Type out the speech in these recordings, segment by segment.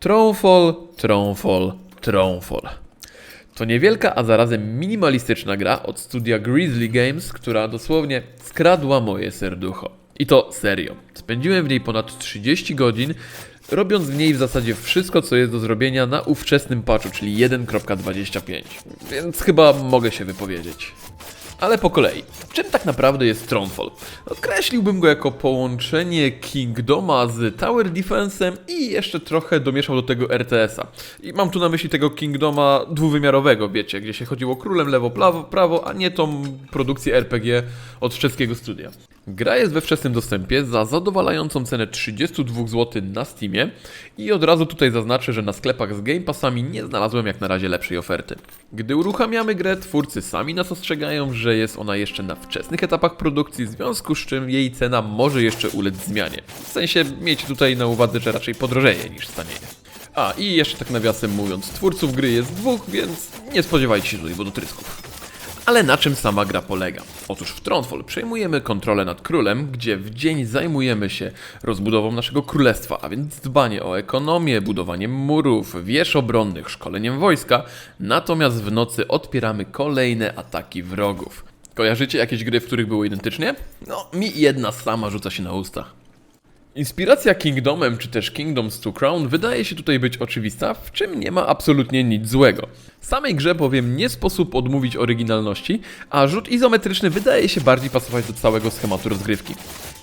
Tronfall, Tronfall, Tronfall. To niewielka, a zarazem minimalistyczna gra od studia Grizzly Games, która dosłownie skradła moje serducho. I to serio. Spędziłem w niej ponad 30 godzin, robiąc w niej w zasadzie wszystko, co jest do zrobienia na ówczesnym patchu, czyli 1.25. Więc chyba mogę się wypowiedzieć. Ale po kolei. Czym tak naprawdę jest Tronfall? Określiłbym go jako połączenie Kingdoma z Tower Defense'em i jeszcze trochę domieszał do tego RTS-a. I mam tu na myśli tego Kingdoma dwuwymiarowego, wiecie, gdzie się chodziło królem lewo, prawo, prawo a nie tą produkcję RPG od czeskiego studia. Gra jest we wczesnym dostępie za zadowalającą cenę 32 zł na Steamie i od razu tutaj zaznaczę, że na sklepach z Game Passami nie znalazłem jak na razie lepszej oferty. Gdy uruchamiamy grę, twórcy sami nas ostrzegają, że jest ona jeszcze na wczesnych etapach produkcji, w związku z czym jej cena może jeszcze ulec zmianie. W sensie miejcie tutaj na uwadze, że raczej podrożeje niż stanieje. A i jeszcze tak nawiasem mówiąc, twórców gry jest dwóch, więc nie spodziewajcie się tutaj wodotrysków. Ale na czym sama gra polega? Otóż w Tronfall przejmujemy kontrolę nad królem, gdzie w dzień zajmujemy się rozbudową naszego królestwa, a więc dbanie o ekonomię, budowaniem murów, wież obronnych, szkoleniem wojska, natomiast w nocy odpieramy kolejne ataki wrogów. Kojarzycie jakieś gry, w których było identycznie? No, mi jedna sama rzuca się na usta. Inspiracja Kingdomem czy też Kingdoms to Crown wydaje się tutaj być oczywista, w czym nie ma absolutnie nic złego. Samej grze bowiem nie sposób odmówić oryginalności, a rzut izometryczny wydaje się bardziej pasować do całego schematu rozgrywki.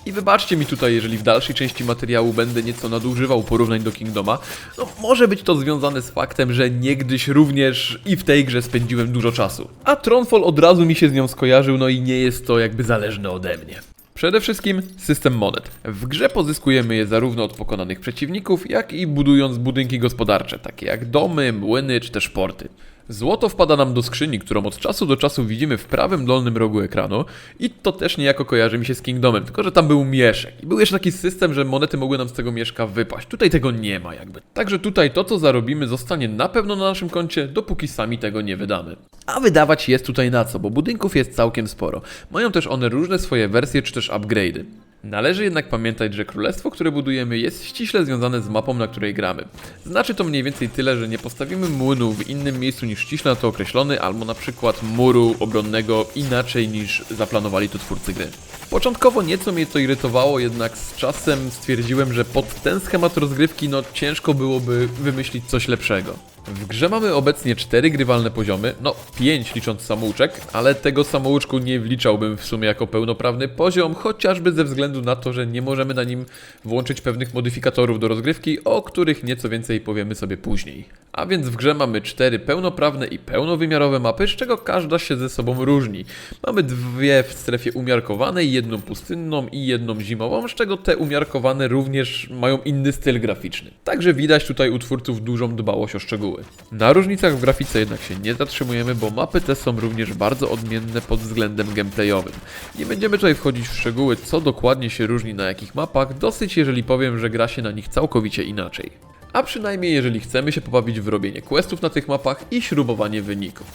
I wybaczcie mi tutaj, jeżeli w dalszej części materiału będę nieco nadużywał porównań do Kingdoma, no może być to związane z faktem, że niegdyś również i w tej grze spędziłem dużo czasu. A Tronfall od razu mi się z nią skojarzył, no i nie jest to jakby zależne ode mnie. Przede wszystkim system monet. W grze pozyskujemy je zarówno od pokonanych przeciwników, jak i budując budynki gospodarcze, takie jak domy, młyny czy też porty. Złoto wpada nam do skrzyni, którą od czasu do czasu widzimy w prawym dolnym rogu ekranu i to też niejako kojarzy mi się z Kingdomem, tylko że tam był mieszek. I był jeszcze taki system, że monety mogły nam z tego mieszka wypaść. Tutaj tego nie ma jakby. Także tutaj to co zarobimy zostanie na pewno na naszym koncie, dopóki sami tego nie wydamy. A wydawać jest tutaj na co, bo budynków jest całkiem sporo. Mają też one różne swoje wersje czy też upgrade'y. Należy jednak pamiętać, że królestwo, które budujemy, jest ściśle związane z mapą, na której gramy. Znaczy to mniej więcej tyle, że nie postawimy młynu w innym miejscu niż ściśle na to określony, albo na przykład muru obronnego inaczej niż zaplanowali to twórcy gry. Początkowo nieco mnie to irytowało, jednak z czasem stwierdziłem, że pod ten schemat rozgrywki no ciężko byłoby wymyślić coś lepszego. W grze mamy obecnie 4 grywalne poziomy, no 5 licząc samouczek, ale tego samouczku nie wliczałbym w sumie jako pełnoprawny poziom, chociażby ze względu na to, że nie możemy na nim włączyć pewnych modyfikatorów do rozgrywki, o których nieco więcej powiemy sobie później. A więc w grze mamy 4 pełnoprawne i pełnowymiarowe mapy, z czego każda się ze sobą różni. Mamy dwie w strefie umiarkowanej, jedną pustynną i jedną zimową, z czego te umiarkowane również mają inny styl graficzny. Także widać tutaj u twórców dużą dbałość o szczegóły. Na różnicach w grafice jednak się nie zatrzymujemy, bo mapy te są również bardzo odmienne pod względem gameplayowym. Nie będziemy tutaj wchodzić w szczegóły, co dokładnie się różni na jakich mapach, dosyć jeżeli powiem, że gra się na nich całkowicie inaczej. A przynajmniej jeżeli chcemy się pobawić w robienie questów na tych mapach i śrubowanie wyników.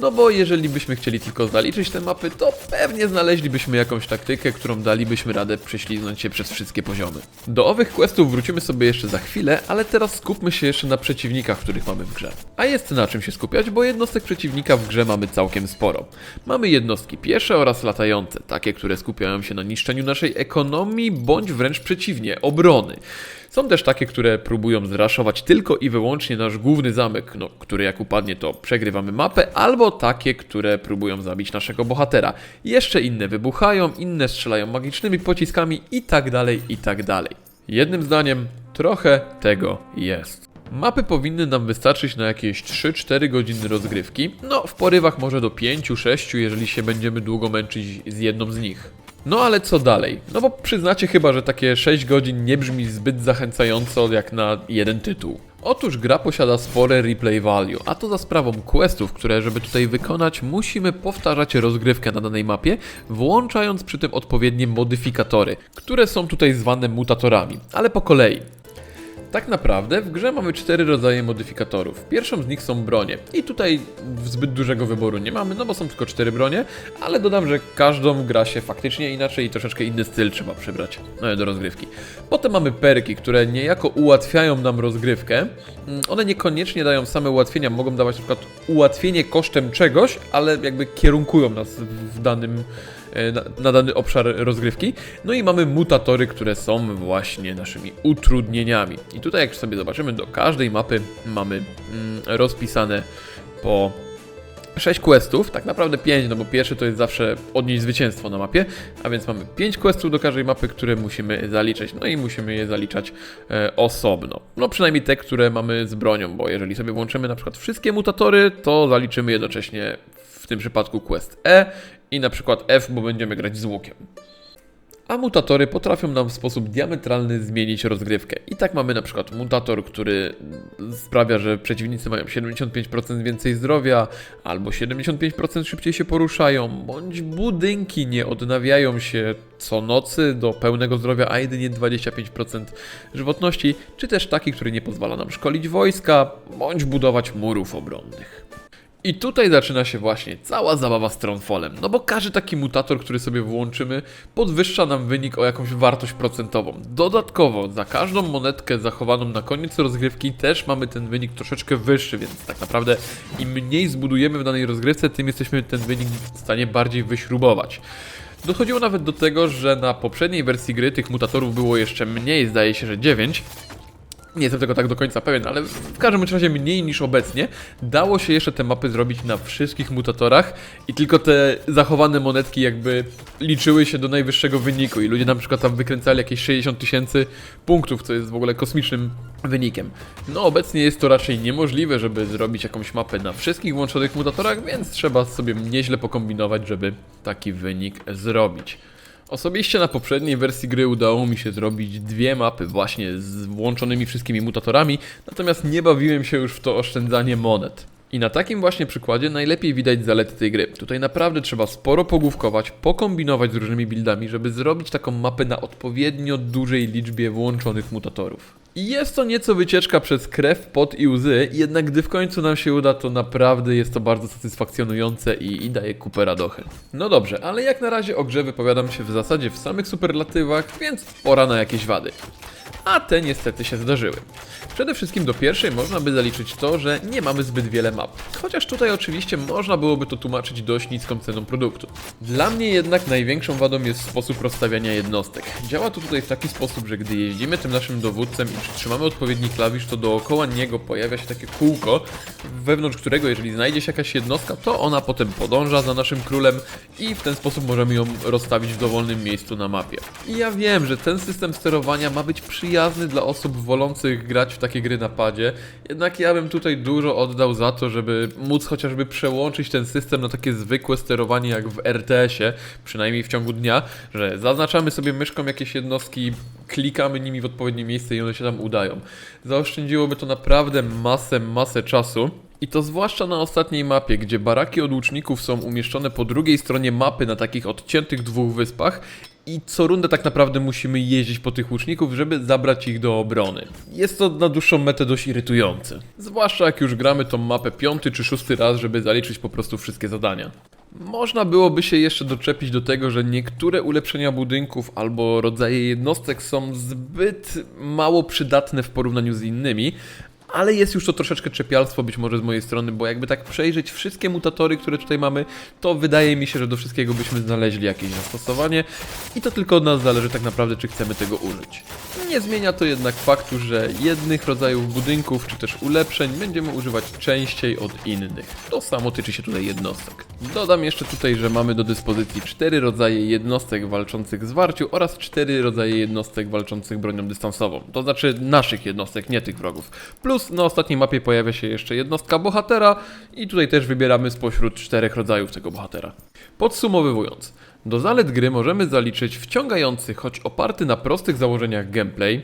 No bo jeżeli byśmy chcieli tylko zaliczyć te mapy, to pewnie znaleźlibyśmy jakąś taktykę, którą dalibyśmy radę prześliznąć się przez wszystkie poziomy. Do owych questów wrócimy sobie jeszcze za chwilę, ale teraz skupmy się jeszcze na przeciwnikach, których mamy w grze. A jest na czym się skupiać, bo jednostek przeciwnika w grze mamy całkiem sporo. Mamy jednostki piesze oraz latające, takie, które skupiają się na niszczeniu naszej ekonomii, bądź wręcz przeciwnie, obrony. Są też takie, które próbują zraszować tylko i wyłącznie nasz główny zamek, no, który jak upadnie to przegrywamy mapę, albo takie, które próbują zabić naszego bohatera. Jeszcze inne wybuchają, inne strzelają magicznymi pociskami i tak dalej, i tak dalej. Jednym zdaniem, trochę tego jest. Mapy powinny nam wystarczyć na jakieś 3-4 godziny rozgrywki, no w porywach może do 5-6, jeżeli się będziemy długo męczyć z jedną z nich. No ale co dalej? No bo przyznacie chyba, że takie 6 godzin nie brzmi zbyt zachęcająco jak na jeden tytuł. Otóż gra posiada spore replay value, a to za sprawą questów, które żeby tutaj wykonać musimy powtarzać rozgrywkę na danej mapie, włączając przy tym odpowiednie modyfikatory, które są tutaj zwane mutatorami, ale po kolei. Tak naprawdę w grze mamy cztery rodzaje modyfikatorów. Pierwszą z nich są bronie. I tutaj zbyt dużego wyboru nie mamy, no bo są tylko cztery bronie, ale dodam, że każdą gra się faktycznie inaczej i troszeczkę inny styl trzeba przybrać e, do rozgrywki. Potem mamy perki, które niejako ułatwiają nam rozgrywkę. Mm, One niekoniecznie dają same ułatwienia, mogą dawać na przykład ułatwienie kosztem czegoś, ale jakby kierunkują nas w danym na, na dany obszar rozgrywki. No i mamy mutatory, które są właśnie naszymi utrudnieniami. I tutaj jak sobie zobaczymy, do każdej mapy mamy mm, rozpisane po 6 questów, tak naprawdę 5, no bo pierwszy to jest zawsze odnieść zwycięstwo na mapie, a więc mamy 5 questów do każdej mapy, które musimy zaliczyć, no i musimy je zaliczać e, osobno. No przynajmniej te, które mamy z bronią, bo jeżeli sobie włączymy na przykład wszystkie mutatory, to zaliczymy jednocześnie w tym przypadku quest E i na przykład F, bo będziemy grać z łukiem. A mutatory potrafią nam w sposób diametralny zmienić rozgrywkę. I tak mamy na przykład mutator, który sprawia, że przeciwnicy mają 75% więcej zdrowia, albo 75% szybciej się poruszają, bądź budynki nie odnawiają się co nocy do pełnego zdrowia, a jedynie 25% żywotności, czy też taki, który nie pozwala nam szkolić wojska, bądź budować murów obronnych. I tutaj zaczyna się właśnie cała zabawa z Tronfallem, no bo każdy taki mutator, który sobie włączymy, podwyższa nam wynik o jakąś wartość procentową. Dodatkowo, za każdą monetkę zachowaną na koniec rozgrywki też mamy ten wynik troszeczkę wyższy, więc tak naprawdę im mniej zbudujemy w danej rozgrywce, tym jesteśmy ten wynik w stanie bardziej wyśrubować. Dochodziło nawet do tego, że na poprzedniej wersji gry tych mutatorów było jeszcze mniej, zdaje się, że 9, nie jestem tego tak do końca pewien, ale w każdym razie mniej niż obecnie. Dało się jeszcze te mapy zrobić na wszystkich mutatorach i tylko te zachowane monetki jakby liczyły się do najwyższego wyniku i ludzie na przykład tam wykręcali jakieś 60 tysięcy punktów, co jest w ogóle kosmicznym wynikiem. No obecnie jest to raczej niemożliwe, żeby zrobić jakąś mapę na wszystkich włączonych mutatorach, więc trzeba sobie nieźle pokombinować, żeby taki wynik zrobić. Osobiście na poprzedniej wersji gry udało mi się zrobić dwie mapy właśnie z włączonymi wszystkimi mutatorami, natomiast nie bawiłem się już w to oszczędzanie monet. I na takim właśnie przykładzie najlepiej widać zalety tej gry. Tutaj naprawdę trzeba sporo pogłówkować, pokombinować z różnymi buildami, żeby zrobić taką mapę na odpowiednio dużej liczbie włączonych mutatorów. I jest to nieco wycieczka przez krew, pot i łzy, jednak gdy w końcu nam się uda, to naprawdę jest to bardzo satysfakcjonujące i, i daje kupę radochy. No dobrze, ale jak na razie o grze wypowiadam się w zasadzie w samych superlatywach, więc pora na jakieś wady. A te niestety się zdarzyły. Przede wszystkim do pierwszej można by zaliczyć to, że nie mamy zbyt wiele map. Chociaż tutaj oczywiście można byłoby to tłumaczyć dość niską ceną produktu. Dla mnie jednak największą wadą jest sposób rozstawiania jednostek. Działa to tutaj w taki sposób, że gdy jeździmy tym naszym dowódcem i przytrzymamy odpowiedni klawisz, to dookoła niego pojawia się takie kółko, wewnątrz którego jeżeli znajdzie się jakaś jednostka, to ona potem podąża za naszym królem i w ten sposób możemy ją rozstawić w dowolnym miejscu na mapie. I ja wiem, że ten system sterowania ma być przyjazny dla osób wolących grać w takie gry na padzie, jednak ja bym tutaj dużo oddał za to, żeby móc chociażby przełączyć ten system na takie zwykłe sterowanie jak w RTS-ie, przynajmniej w ciągu dnia, że zaznaczamy sobie myszką jakieś jednostki, klikamy nimi w odpowiednie miejsce i one się tam udają. Zaoszczędziłoby to naprawdę masę, masę czasu. I to zwłaszcza na ostatniej mapie, gdzie baraki od łuczników są umieszczone po drugiej stronie mapy na takich odciętych dwóch wyspach i co rundę tak naprawdę musimy jeździć po tych łuczników, żeby zabrać ich do obrony. Jest to na dłuższą metę dość irytujące. Zwłaszcza jak już gramy tą mapę piąty czy szósty raz, żeby zaliczyć po prostu wszystkie zadania. Można byłoby się jeszcze doczepić do tego, że niektóre ulepszenia budynków albo rodzaje jednostek są zbyt mało przydatne w porównaniu z innymi, ale jest już to troszeczkę czepialstwo być może z mojej strony, bo jakby tak przejrzeć wszystkie mutatory, które tutaj mamy, to wydaje mi się, że do wszystkiego byśmy znaleźli jakieś zastosowanie i to tylko od nas zależy tak naprawdę, czy chcemy tego użyć. Nie zmienia to jednak faktu, że jednych rodzajów budynków czy też ulepszeń będziemy używać częściej od innych. To samo tyczy się tutaj jednostek. Dodam jeszcze tutaj, że mamy do dyspozycji cztery rodzaje jednostek walczących z warciu oraz cztery rodzaje jednostek walczących bronią dystansową. To znaczy naszych jednostek, nie tych wrogów. Plus na ostatniej mapie pojawia się jeszcze jednostka bohatera i tutaj też wybieramy spośród czterech rodzajów tego bohatera. Podsumowując, do zalet gry możemy zaliczyć wciągający, choć oparty na prostych założeniach gameplay,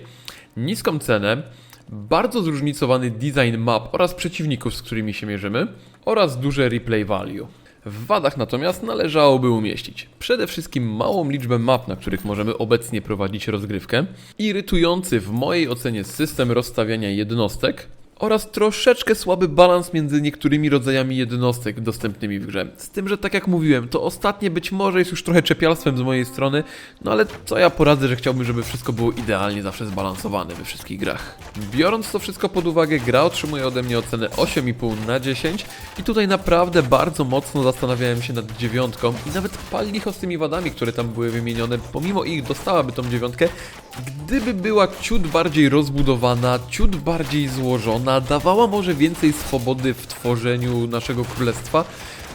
niską cenę, bardzo zróżnicowany design map oraz przeciwników, z którymi się mierzymy oraz duże replay value. W wadach natomiast należałoby umieścić przede wszystkim małą liczbę map, na których możemy obecnie prowadzić rozgrywkę, irytujący w mojej ocenie system rozstawiania jednostek oraz troszeczkę słaby balans między niektórymi rodzajami jednostek dostępnymi w grze. Z tym, że tak jak mówiłem, to ostatnie być może jest już trochę czepialstwem z mojej strony, no ale co ja poradzę, że chciałbym, żeby wszystko było idealnie zawsze zbalansowane we wszystkich grach. Biorąc to wszystko pod uwagę, gra otrzymuje ode mnie ocenę 8,5 na 10 i tutaj naprawdę bardzo mocno zastanawiałem się nad dziewiątką i nawet pal licho z tymi wadami, które tam były wymienione, pomimo ich dostałaby tą dziewiątkę, gdyby była ciut bardziej rozbudowana, ciut bardziej złożona, dawała może więcej swobody w tworzeniu naszego królestwa.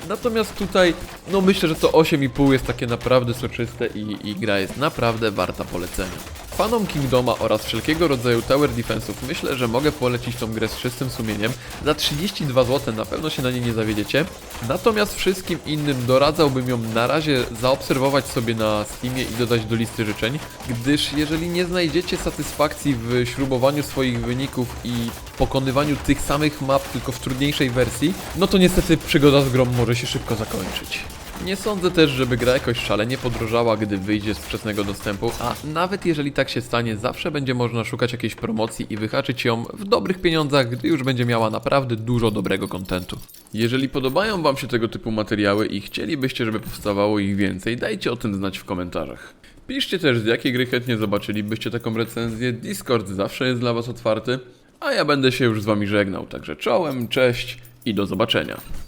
Natomiast tutaj, no myślę, że to 8,5 jest takie naprawdę soczyste i, i gra jest naprawdę warta polecenia. Fanom Kingdoma oraz wszelkiego rodzaju tower defense'ów myślę, że mogę polecić tą grę z czystym sumieniem. Za 32 zł na pewno się na niej nie zawiedziecie. Natomiast wszystkim innym doradzałbym ją na razie zaobserwować sobie na Steamie i dodać do listy życzeń, gdyż jeżeli nie znajdziecie satysfakcji w śrubowaniu swoich wyników i pokonywaniu tych samych map, tylko w trudniejszej wersji, no to niestety przygoda z grą może się szybko zakończyć. Nie sądzę też, żeby gra jakoś szalenie podrożała, gdy wyjdzie z wczesnego dostępu, a nawet jeżeli tak się stanie, zawsze będzie można szukać jakiejś promocji i wyhaczyć ją w dobrych pieniądzach, gdy już będzie miała naprawdę dużo dobrego kontentu. Jeżeli podobają Wam się tego typu materiały i chcielibyście, żeby powstawało ich więcej, dajcie o tym znać w komentarzach. Piszcie też, z jakiej gry chętnie zobaczylibyście taką recenzję. Discord zawsze jest dla Was otwarty. A ja będę się już z Wami żegnał, także czołem, cześć i do zobaczenia.